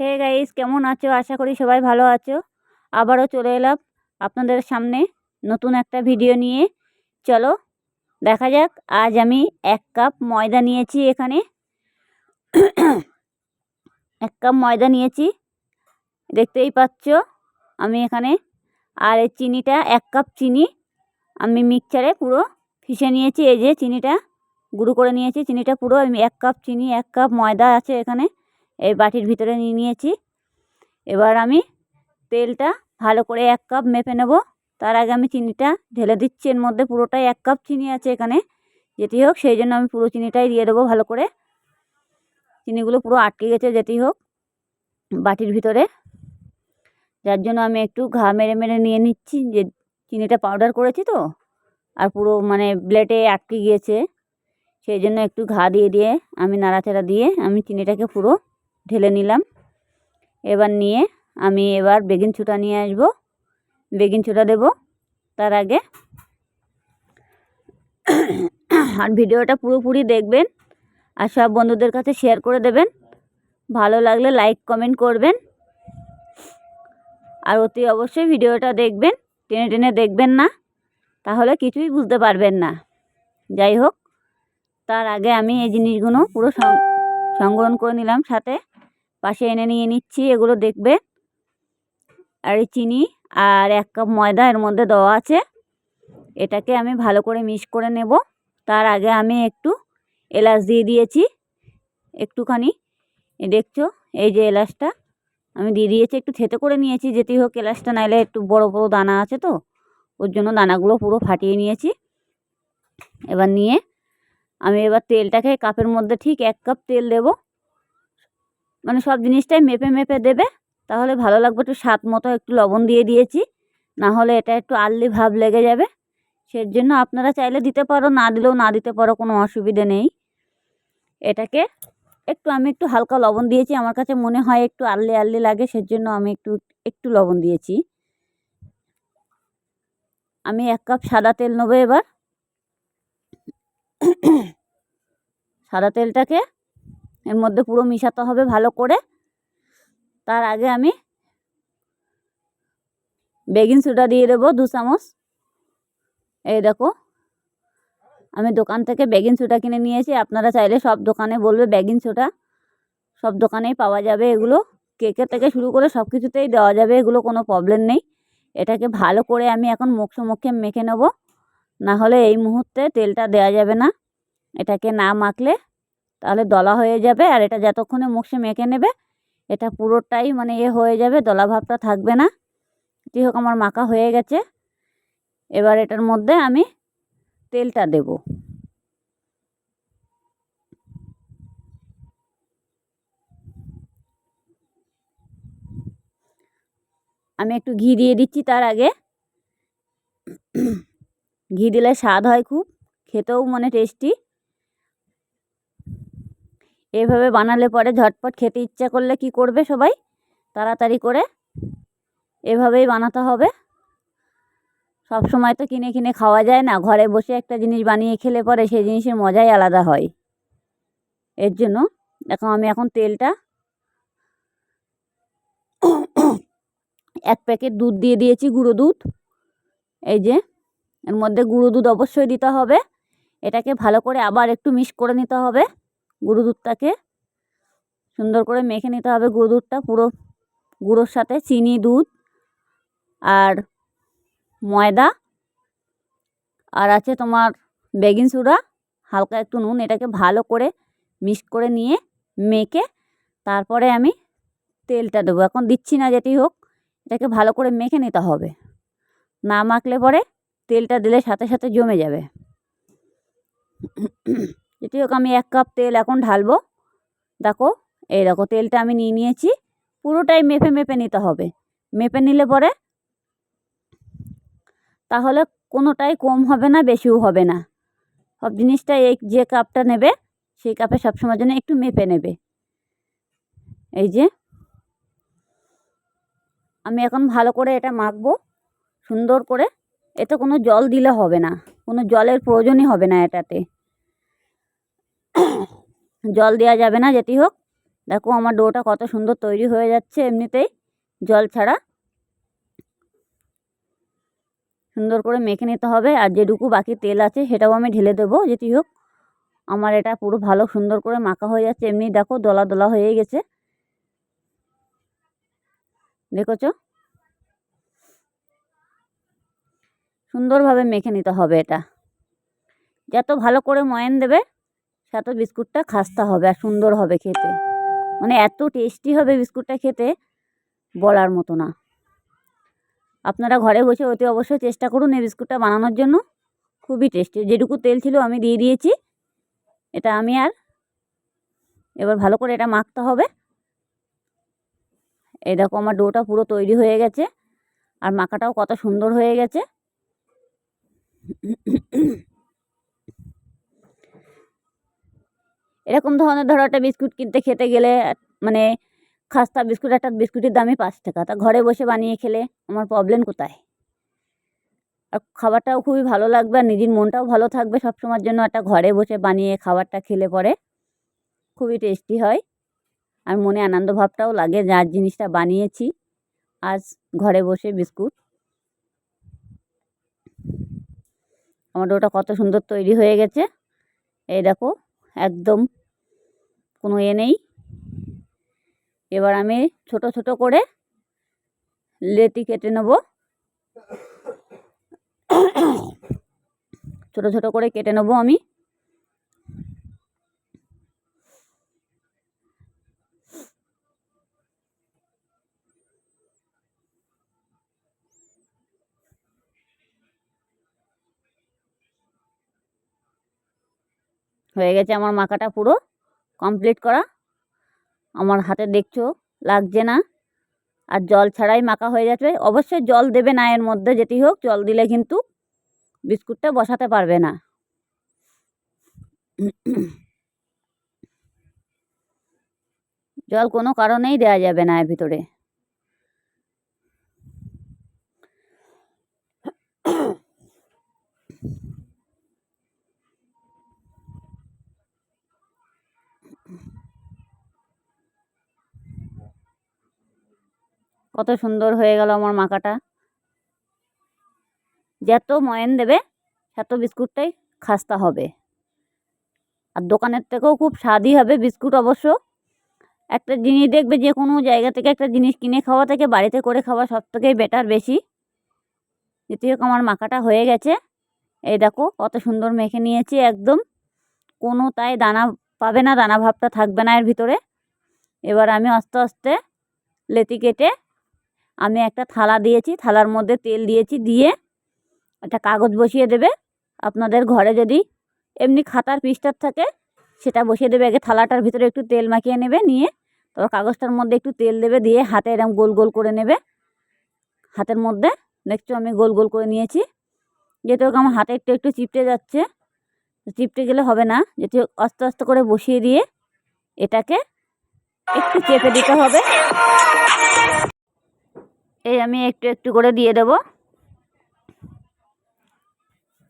Hey guys, কেমন আছো? আশা করি সবাই ভালো আছো। আবারও চলে এলাম আপনাদের সামনে নতুন একটা ভিডিও নিয়ে। চলো, দেখা যাক, আজ আমি এক কাপ ময়দা নিয়েছি এখানে। এক কাপ ময়দা নিয়েছি। দেখতেই পাচ্ছ, আমি এখানে আর এই চিনিটা, এক কাপ চিনি আমি মিক্সচারে পুরো ফিসে নিয়েছি। এই যে চিনিটা, গুঁড়ো করে নিয়েছি। চিনিটা পুরো আমি এক কাপ চিনি, এক কাপ ময়দা আছে এখানে। এই বাটির ভিতরে নিয়ে নিয়েছি। এবার আমি তেলটা ভালো করে এক কাপ মেপে নেব। তার আগে আমি চিনিটা ঢেলে দিচ্ছি। এর মধ্যে পুরোটাই এক কাপ চিনি আছে এখানে। যেটি হোক, সেই জন্য আমি পুরো চিনিটাই দিয়ে দেবো ভালো করে। চিনিগুলো পুরো আটকে গেছে যেটি হোক বাটির ভিতরে। যার জন্য আমি একটু ঘা মেরে মেরে নিয়ে নিচ্ছি। যে চিনিটা পাউডার করেছি তো, আর পুরো মানে ব্লেটে আটকে গিয়েছে। সেই জন্য একটু ঘা দিয়ে দিয়ে আমি নাড়াচাড়া দিয়ে আমি চিনিটাকে পুরো ঢেলে নিলাম। এবার নিয়ে আমি এবার বেগিন ছুটা নিয়ে আসব। বেগিন ছুটা দেব তার আগে। আর ভিডিওটা পুরোপুরি দেখবেন আর সব বন্ধুদের কাছে শেয়ার করে দেবেন। ভালো লাগলে লাইক কমেন্ট করবেন। আর অতি অবশ্যই ভিডিওটা দেখবেন, টেনে টেনে দেখবেন না, তাহলে কিছুই বুঝতে পারবেন না। যাই হোক, তার আগে আমি এই জিনিসগুলো পুরো সংগ্রহণ করে নিলাম সাথে। পাশে এনে নিয়ে নিচ্ছি, এগুলো দেখবে। আর এই চিনি আর এক কাপ ময়দা এর মধ্যে দেওয়া আছে। এটাকে আমি ভালো করে মিক্স করে নেব। তার আগে আমি একটু এলাচ দিয়ে দিয়েছি। একটুখানি দেখছ? এই যে এলাচটা আমি দিয়ে দিয়েছি। একটু থেতে করে নিয়েছি যেটি হোক এলাচটা, নাইলে একটু বড় বড় দানা আছে তো? ওর জন্য দানাগুলো পুরো ফাটিয়ে নিয়েছি। এবার নিয়ে আমি এবার তেলটাকে কাপের মধ্যে ঠিক এক কাপ তেল দেবো। মানে সব জিনিসটাই মেপে মেপে দেবে। তাহলে ভালো লাগবে একটু স্বাদ মতো একটু লবণ দিয়ে দিয়েছি। না হলে এটা একটু আর্লি ভাব লেগে যাবে। সের জন্য আপনারা চাইলে দিতে পারো, না দিলেও না দিতে পারো, কোনো অসুবিধে নেই। এটাকে একটু আমি একটু হালকা লবণ দিয়েছি। আমার কাছে মনে হয় একটু আর্লি আর্লি লাগে, সেজন্য আমি একটু একটু লবণ দিয়েছি। আমি এক কাপ সাদা তেল নেব এবার। সাদা তেলটাকে এর মধ্যে পুরো মিশাতে হবে ভালো করে। তার আগে আমি বেকিং সোডা দিয়ে দেবো দু চামচ। এই দেখো, আমি দোকান থেকে বেকিং সোডা কিনে নিয়েছি। আপনারা চাইলে সব দোকানে বলবে বেকিং সোডা সব দোকানেই পাওয়া যাবে এগুলো। কেকের থেকে শুরু করে সব কিছুতেই দেওয়া যাবে, এগুলো কোনো প্রবলেম নেই। এটাকে ভালো করে আমি এখন মুখে মুখে মেখে নেব। না হলে এই মুহূর্তে তেলটা দেওয়া যাবে না। এটাকে না মাখলে তাহলে দলা হয়ে যাবে আর এটা যতক্ষণে মুখে মেখে নেবে, এটা পুরোটাই মানে এ হয়ে যাবে, দলা ভাবটা থাকবে না। যাই হোক, আমার মাখা হয়ে গেছে। এবার এটার মধ্যে আমি তেলটা দেব। আমি একটু ঘি দিয়ে দিচ্ছি তার আগে। ঘি দিলে স্বাদ হয় খুব, খেতেও মানে টেস্টি। এভাবে বানালে পরে ঝটপট খেতে ইচ্ছা করলে কি করবে সবাই? তাড়াতাড়ি করে এভাবেই বানাতে হবে। সব সময় তো কিনে কিনে খাওয়া যায় না। ঘরে বসে একটা জিনিস বানিয়ে খেলে পরে সেই জিনিসের মজাই আলাদা হয়। এর জন্য দেখো আমি এখন তেলটা এক প্যাকেট দুধ দিয়ে দিয়েছি, গুঁড়ো দুধ। এই যে এর মধ্যে গুঁড়ো দুধ অবশ্যই দিতে হবে। এটাকে ভালো করে আবার একটু মিক্স করে নিতে হবে। গুঁড়ো দুধটাকে সুন্দর করে মেখে নিতে হবে গুঁড়ো দুধটা পুরো গুঁড়োর সাথে চিনি, দুধ আর ময়দা। আর আছে তোমার বেকিং সোডা হালকা একটু নুন, এটাকে ভালো করে মিক্স করে নিয়ে মেখে তারপরে আমি তেলটা দেবো। এখন দিচ্ছি না যেটি হোক, এটাকে ভালো করে মেখে নিতে হবে। না মাখলে পরে তেলটা দিলে সাথে সাথে জমে যাবে। যেটি হোক আমি এক কাপ তেল এখন ঢালবো। দেখো, এই দেখো, তেলটা আমি নিয়ে নিয়েছি। পুরোটাই মেপে মেপে নিতে হবে। মেপে নিলে পরে তাহলে কোনোটাই কম হবে না, বেশিও হবে না। সব জিনিসটা এই যে কাপটা নেবে, সেই কাপে সবসময় জন্য একটু মেপে নেবে। এই যে, আমি এখন ভালো করে এটা মাখবো, সুন্দর করে। এতে কোনো জল দিলে হবে না। কোনো জলের প্রয়োজনই হবে না এটাতে। জল দেওয়া যাবে না, যেটি হোক। দেখো আমার ডোটা কত সুন্দর তৈরি হয়ে যাচ্ছে এমনিতেই, জল ছাড়া। সুন্দর করে মেখে নিতে হবে, আর যেটুকু বাকি তেল আছে সেটাও আমি ঢেলে দেবো, যেটি হোক। আমার এটা পুরো ভালো সুন্দর করে মাখা হয়ে যাচ্ছে, এমনি দেখো দলা দলা হয়ে গেছে। দেখেছ? সুন্দরভাবে মেখে নিতে হবে এটা। যত ভালো করে ময়ান দেবে তত বিস্কুটটা খাস্তা হবে আর সুন্দর হবে খেতে। মানে এত টেস্টি হবে বিস্কুটটা খেতে বলার মতো না। আপনারা ঘরে বসে অতি অবশ্যই চেষ্টা করুন এই বিস্কুটটা বানানোর জন্য। খুবই টেস্টি যেটুকু তেল ছিল আমি দিয়ে দিয়েছি। এটা আমি আর এবার ভালো করে এটা মাখতে হবে। এই দেখো আমার ডোটা পুরো তৈরি হয়ে গেছে। আর মাখাটাও কত সুন্দর হয়ে গেছে। এরকম ধরনের ধরো একটা বিস্কুট কিনতে খেতে গেলে মানে খাস্তা বিস্কুট, একটা বিস্কুটের দামই পাঁচ টাকা। তা ঘরে বসে বানিয়ে খেলে আমার প্রবলেম কোথায়? আর খাবারটাও খুবই ভালো লাগবে, আর নিজের মনটাও ভালো থাকবে সব সময়ের জন্য। একটা ঘরে বসে বানিয়ে খাবারটা খেলে পরে খুবই টেস্টি হয়। আর মনে আনন্দ ভাবটাও লাগে যার জিনিসটা বানিয়েছি, আজ ঘরে বসে বিস্কুট। আমার ওটা কত সুন্দর তৈরি হয়ে গেছে। এই দেখো একদম। কোনো এ নেই। এবার আমি ছোট ছোট করে লেটি কেটে নেব। ছোট ছোট করে কেটে নেব আমি। হয়ে গেছে আমার মাখাটা পুরো কমপ্লিট করা। আমার হাতে দেখছ, লাগছে না। আর জল ছাড়াই মাখা হয়ে যাচ্ছে অবশ্যই জল দেবে না এর মধ্যে যেটি হোক, জল দিলে কিন্তু বিস্কুটটা বসাতে পারবে না। জল কোনো কারণেই দেওয়া যাবে না এর ভিতরে। কত সুন্দর হয়ে গেল আমার মাখাটা যত ময়ান দেবে, তত বিস্কুটটাই খাস্তা হবে। আর দোকানের থেকেও খুব স্বাদই হবে বিস্কুট অবশ্য। একটা জিনিস দেখবে যে কোনো জায়গা থেকে একটা জিনিস কিনে খাওয়া থেকে বাড়িতে করে খাওয়া সব থেকেই বেটার বেশি। হোক আমার মাখাটা হয়ে গেছে। এই দেখো কত সুন্দর মেখে নিয়েছি একদম। কোনো তাই দানা পাবে না, দানা ভাবটা থাকবে না এর ভিতরে। এবার আমি আস্তে আস্তে লেতি কেটে আমি একটা থালা দিয়েছি, থালার মধ্যে তেল দিয়েছি, দিয়ে একটা কাগজ বসিয়ে দেবে। আপনাদের ঘরে যদি এমনি খাতার পিসটার থাকে, সেটা বসিয়ে দেবে। আগে থালাটার ভিতরে একটু তেল মাখিয়ে নেবে, নিয়ে তারপর কাগজটার মধ্যে একটু তেল দেবে, দিয়ে হাতে এরকম গোল গোল করে নেবে। হাতের মধ্যে দেখছ আমি গোল গোল করে নিয়েছি। যেহেতু আমার হাতে একটু একটু চিপটে যাচ্ছে, চিপটে গেলে হবে না। যেটি আস্তে আস্তে করে বসিয়ে দিয়ে এটাকে একটু চেপে দিতে হবে। এই আমি একটু একটু করে দিয়ে দেব।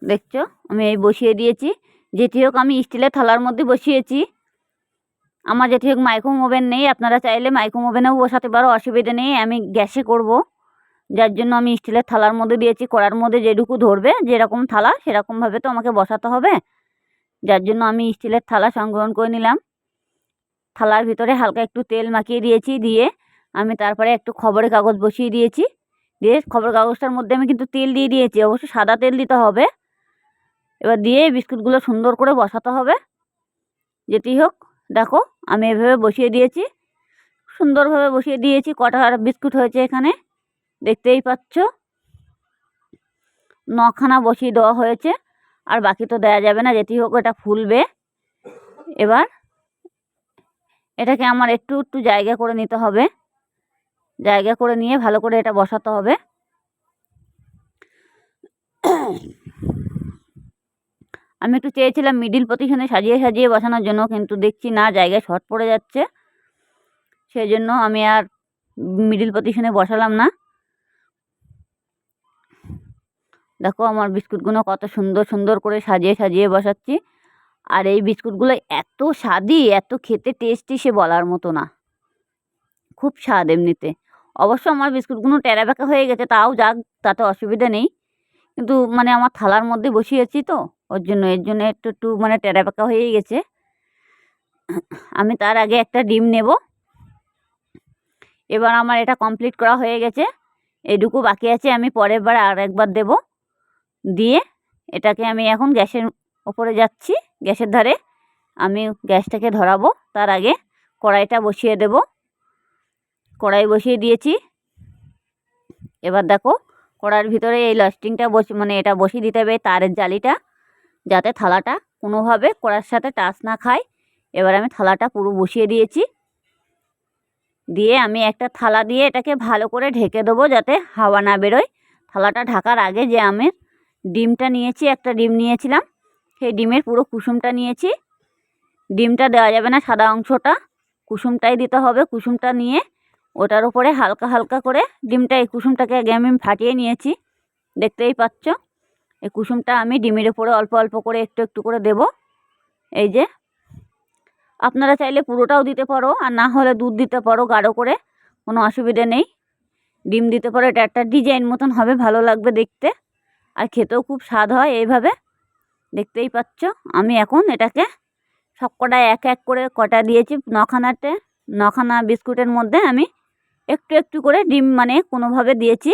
দেখছ? আমি এই বসিয়ে দিয়েছি। যেটি হোক, আমি স্টিলের থালার মধ্যে বসিয়েছি। আমার যেটি হোক মাইক্রো ওভেন নেই। আপনারা চাইলে মাইক্রো ওভেনেও বসাতে পারো, অসুবিধা নেই। আমি গ্যাসে করব। যার জন্য আমি স্টিলের থালার মধ্যে দিয়েছি। কড়ার মধ্যে যেটুকু ধরবে, যেরকম থালা, সেরকমভাবে তো আমাকে বসাতে হবে। যার জন্য আমি স্টিলের থালা সংগ্রহণ করে নিলাম। থালার ভিতরে হালকা একটু তেল মাখিয়ে দিয়েছি, দিয়ে আমি তারপরে একটু খবরের কাগজ বসিয়ে দিয়েছি। দিয়ে খবরের কাগজটার মধ্যে আমি কিন্তু তেল দিয়ে দিয়েছি অবশ্যই সাদা তেল দিতে হবে। এবার দিয়ে বিস্কুটগুলো সুন্দর করে বসাতে হবে। যেটি হোক, দেখো, আমি এভাবে বসিয়ে দিয়েছি। সুন্দরভাবে বসিয়ে দিয়েছি, কটা বিস্কুট হয়েছে এখানে, দেখতেই পাচ্ছ। নখানা বসিয়ে দেওয়া হয়েছে, আর বাকি তো দেওয়া যাবে না, যেটি হোক এটা ফুলবে। এবার এটাকে আমার একটু একটু জায়গা করে নিতে হবে। জায়গা করে নিয়ে ভালো করে এটা বসাতে হবে। আমি একটু চেয়েছিলাম মিডিল পজিশনে সাজিয়ে সাজিয়ে বসানোর জন্য, কিন্তু দেখছি না জায়গায় শর্ট পড়ে যাচ্ছে। সেই জন্য আমি আর মিডিল পজিশনে বসালাম না। দেখো আমার বিস্কুটগুলো কত সুন্দর সুন্দর করে সাজিয়ে সাজিয়ে বসাচ্ছি। আর এই বিস্কুটগুলো এত স্বাদই, এত খেতে টেস্টি সে বলার মতো না। খুব স্বাদ এমনিতে। অবশ্য আমার বিস্কুটগুলো টেরা বেঁকা হয়ে গেছে, তাও যাক, তাতে অসুবিধা নেই। কিন্তু মানে আমার থালার মধ্যে বসিয়েছি তো, ওর জন্য, এর জন্য একটু একটু মানে টেরা বেঁকা হয়েই গেছে। আমি তার আগে একটা ডিম নেব। এবার আমার এটা কমপ্লিট করা হয়ে গেছে। এটুকু বাকি আছে, আমি পরের বার আর একবার দেব। দিয়ে এটাকে আমি এখন গ্যাসের ওপরে যাচ্ছি, গ্যাসের ধারে। আমি গ্যাসটাকে ধরাবো, তার আগে কড়াইটা বসিয়ে দেব। কড়াই বসিয়ে দিয়েছি। এবার দেখো, কড়াইয়ের ভিতরে এই লাস্টিংটা বসে মানে এটা বসিয়ে দিতে হবে তারের জালিটা, যাতে থালাটা কোনোভাবে কড়ার সাথে টাচ না খায়। এবার আমি থালাটা পুরো বসিয়ে দিয়েছি। দিয়ে আমি একটা থালা দিয়ে এটাকে ভালো করে ঢেকে দেবো যাতে হাওয়া না বেরোয়। থালাটা ঢাকার আগে যে আমি ডিমটা নিয়েছি, একটা ডিম নিয়েছিলাম, সেই ডিমের পুরো কুসুমটা নিয়েছি। ডিমটা দেওয়া যাবে না সাদা অংশটা। কুসুমটাই দিতে হবে। কুসুমটা নিয়ে ওটার উপরে হালকা হালকা করে ডিমটা, এই কুসুমটাকে আগে আমি ফাটিয়ে নিয়েছি। দেখতেই পাচ্ছ? এই কুসুমটা আমি ডিমের উপরে অল্প অল্প করে একটু একটু করে দেব। এই যে, আপনারা চাইলে পুরোটাও দিতে পারো, আর না হলে দুধ দিতে পারো গাঢ় করে, কোনো অসুবিধে নেই। ডিম দিতে পারো, এটা একটা ডিজাইন মতন হবে, ভালো লাগবে দেখতে। আর খেতেও খুব স্বাদ হয় এইভাবে। দেখতেই পাচ্ছ? আমি এখন এটাকে সব কটা এক এক করে কটা দিয়েছি, নখানাতে, নখানা বিস্কুটের মধ্যে আমি একটু একটু করে ডিম মানে কোনোভাবে দিয়েছি।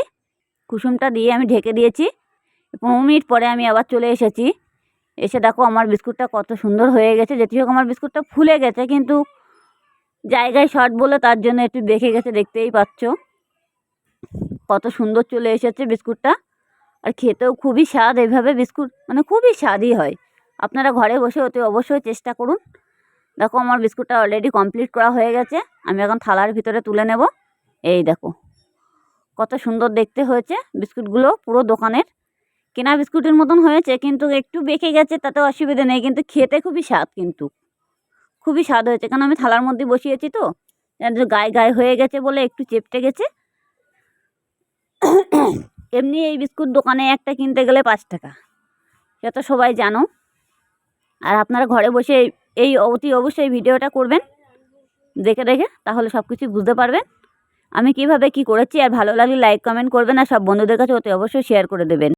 কুসুমটা দিয়ে আমি ঢেকে দিয়েছি। পনেরো মিনিট পরে আমি আবার চলে এসেছি। এসে দেখো আমার বিস্কুটটা কত সুন্দর হয়ে গেছে। যেটি হোক আমার বিস্কুটটা ফুলে গেছে, কিন্তু জায়গায় শর্ট বলে তার জন্য একটু দেখে গেছে, দেখতেই পাচ্ছ। কত সুন্দর চলে এসেছে বিস্কুটটা। আর খেতেও খুবই স্বাদ এইভাবে বিস্কুট মানে খুবই স্বাদই হয়। আপনারা ঘরে বসে অতি অবশ্যই চেষ্টা করুন। দেখো আমার বিস্কুটটা অলরেডি কমপ্লিট করা হয়ে গেছে। আমি এখন থালার ভিতরে তুলে নেব। এই দেখো। কত সুন্দর দেখতে হয়েছে। বিস্কুটগুলো পুরো দোকানের। কেনা বিস্কুটের মতন হয়েছে, কিন্তু একটু বেঁকে গেছে তাতে অসুবিধা নেই, কিন্তু খেতে খুবই স্বাদ কিন্তু। খুবই স্বাদ হয়েছে, কারণ আমি থালার মধ্যে বসিয়েছি তো গায়ে গায়ে হয়ে গেছে বলে একটু চেপটে গেছে। এমনি এই বিস্কুট দোকানে একটা কিনতে গেলে পাঁচ টাকা। সেটা তো সবাই জানো। আর আপনারা ঘরে বসে এই অতি অবশ্যই ভিডিওটা করবেন। দেখে দেখে, তাহলে সব কিছু বুঝতে পারবেন। আমি কীভাবে কি করেছি আর ভালো লাগলে লাইক কমেন্ট করবেন আর সব বন্ধুদের কাছে অতি অবশ্যই শেয়ার করে দেবেন।